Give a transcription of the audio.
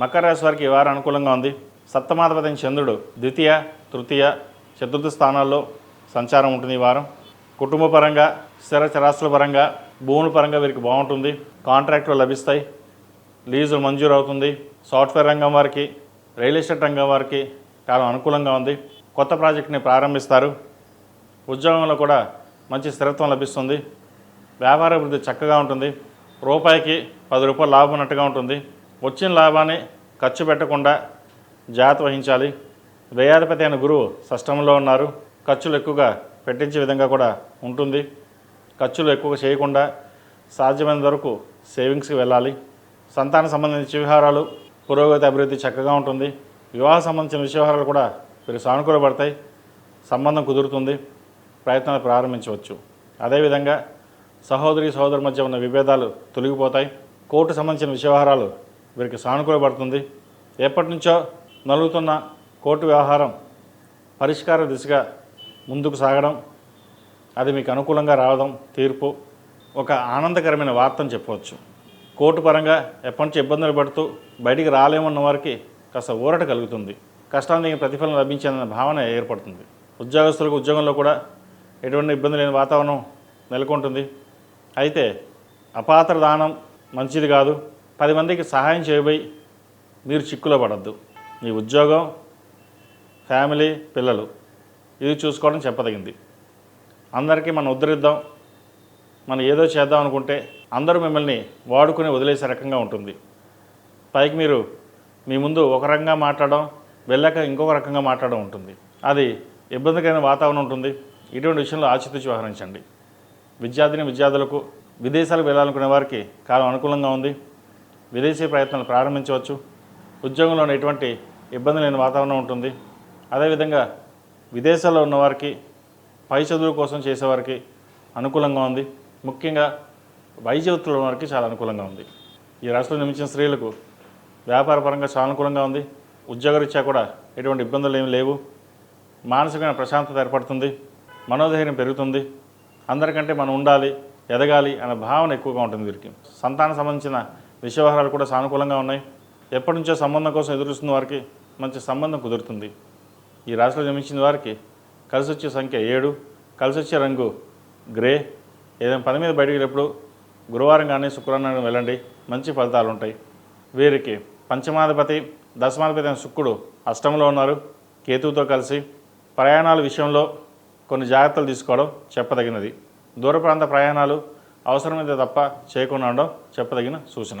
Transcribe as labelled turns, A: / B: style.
A: మకర రాశి వారికి ఈ వారం అనుకూలంగా ఉంది. సప్తమాధిపతి చంద్రుడు ద్వితీయ తృతీయ చతుర్థ స్థానాల్లో సంచారం ఉంటుంది ఈ వారం. కుటుంబ పరంగా స్థిర చరాస్తుల పరంగా భూముల పరంగా వీరికి బాగుంటుంది. కాంట్రాక్టులు లభిస్తాయి. లీజులు మంజూరు అవుతుంది. సాఫ్ట్వేర్ రంగం వారికి రియల్ ఎస్టేట్ రంగం వారికి చాలా అనుకూలంగా ఉంది. కొత్త ప్రాజెక్ట్ని ప్రారంభిస్తారు. ఉద్యోగంలో కూడా మంచి స్థిరత్వం లభిస్తుంది. వ్యాపార అభివృద్ధి చక్కగా ఉంటుంది. రూపాయికి పది రూపాయలు లాభం ఉన్నట్టుగా ఉంటుంది. వచ్చిన లాభాన్ని ఖర్చు పెట్టకుండా జాగ్రత్త వహించాలి. వ్యయాధిపతి అయిన గురువు సష్టంలో ఉన్నారు. ఖర్చులు ఎక్కువగా పెట్టించే విధంగా కూడా ఉంటుంది. ఖర్చులు ఎక్కువగా చేయకుండా సాధ్యమైనంత వరకు సేవింగ్స్కి వెళ్ళాలి. సంతాన సంబంధించిన వ్యవహారాలు పురోగతి అభివృద్ధి చక్కగా ఉంటుంది. వివాహ సంబంధించిన విషయవహారాలు కూడా వీరు సానుకూలపడతాయి సంబంధం కుదురుతుంది. ప్రయత్నాలు ప్రారంభించవచ్చు. అదేవిధంగా సహోదరి సహోదరు మధ్య ఉన్న విభేదాలు తొలగిపోతాయి. కోర్టు సంబంధించిన విషయవహారాలు వీరికి సానుకూలపడుతుంది ఎప్పటి నుంచో నలుగుతున్న కోర్టు వ్యవహారం పరిష్కార దిశగా ముందుకు సాగడం అది మీకు అనుకూలంగా రావడం తీర్పు ఒక ఆనందకరమైన వార్తను చెప్పవచ్చు. కోర్టు పరంగా ఎప్పటి నుంచి ఇబ్బందులు పడుతూ బయటికి రాలేమన్న వారికి కాస్త ఊరట కలుగుతుంది. కష్టానికి ప్రతిఫలం లభించిందన్న భావన ఏర్పడుతుంది. ఉద్యోగస్తులకు ఉద్యోగంలో కూడా ఎటువంటి ఇబ్బంది లేని వాతావరణం నెలకొంటుంది. అయితే అపాత్ర దానం మంచిది కాదు. పది మందికి సహాయం చేయబోయి మీరు చిక్కులో పడద్దు. మీ ఉద్యోగం ఫ్యామిలీ పిల్లలు ఇది చూసుకోవడం చెప్పదగింది. అందరికీ మనం ఉద్ధరిద్దాం. మనం ఏదో చేద్దాం అనుకుంటే అందరూ మిమ్మల్ని వాడుకుని వదిలేసే రకంగా ఉంటుంది. పైకి మీరు మీ ముందు ఒక రకంగా మాట్లాడడం వెళ్ళాక ఇంకొక రకంగా మాట్లాడడం ఉంటుంది. అది ఇబ్బందికరమైన వాతావరణం ఉంటుంది. ఇటువంటి విషయంలో ఆచితూచి వ్యవహరించండి. విద్యార్థిని విద్యార్థులకు విదేశాలకు వెళ్ళాలనుకునే వారికి కాలం అనుకూలంగా ఉంది. విదేశీ ప్రయత్నాలు ప్రారంభించవచ్చు. ఉద్యోగంలో ఎటువంటి ఇబ్బంది లేని వాతావరణం ఉంటుంది. అదేవిధంగా విదేశాల్లో ఉన్నవారికి పై చదువు కోసం చేసేవారికి అనుకూలంగా ఉంది. ముఖ్యంగా వైద్య వృత్తుల వారికి చాలా అనుకూలంగా ఉంది. ఈ రాష్ట్రంలో నిర్మించిన స్త్రీలకు వ్యాపారపరంగా చాలా అనుకూలంగా ఉంది. ఉద్యోగరీత్యా కూడా ఎటువంటి ఇబ్బందులు ఏమి లేవు. మానసికమైన ప్రశాంతత ఏర్పడుతుంది. మనోధైర్యం పెరుగుతుంది. అందరికంటే మనం ఉండాలి ఎదగాలి అనే భావన ఎక్కువగా ఉంటుంది వీరికి. సంతాన సంబంధించిన విషయవహారాలు కూడా సానుకూలంగా ఉన్నాయి. ఎప్పటి నుంచో సంబంధం కోసం ఎదురుస్తున్న వారికి మంచి సంబంధం కుదురుతుంది. ఈ రాశిలో జన్మించిన వారికి కలిసి వచ్చే సంఖ్య ఏడు కలిసి వచ్చే రంగు గ్రే. ఏదైనా పని మీద బయటికి వెళ్ళినప్పుడు గురువారం కానీ శుక్రవారం కానీ వెళ్ళండి. మంచి ఫలితాలు ఉంటాయి. వీరికి పంచమాధిపతి దశమాధిపతి అయిన శుక్రుడు అష్టంలో ఉన్నారు. కేతువుతో కలిసి ప్రయాణాల విషయంలో కొన్ని జాగ్రత్తలు తీసుకోవడం చెప్పదగినది. దూర ప్రాంత ప్రయాణాలు అవసరమైతే తప్ప చేయకుండా ఉండడం చెప్పదగిన సూచన.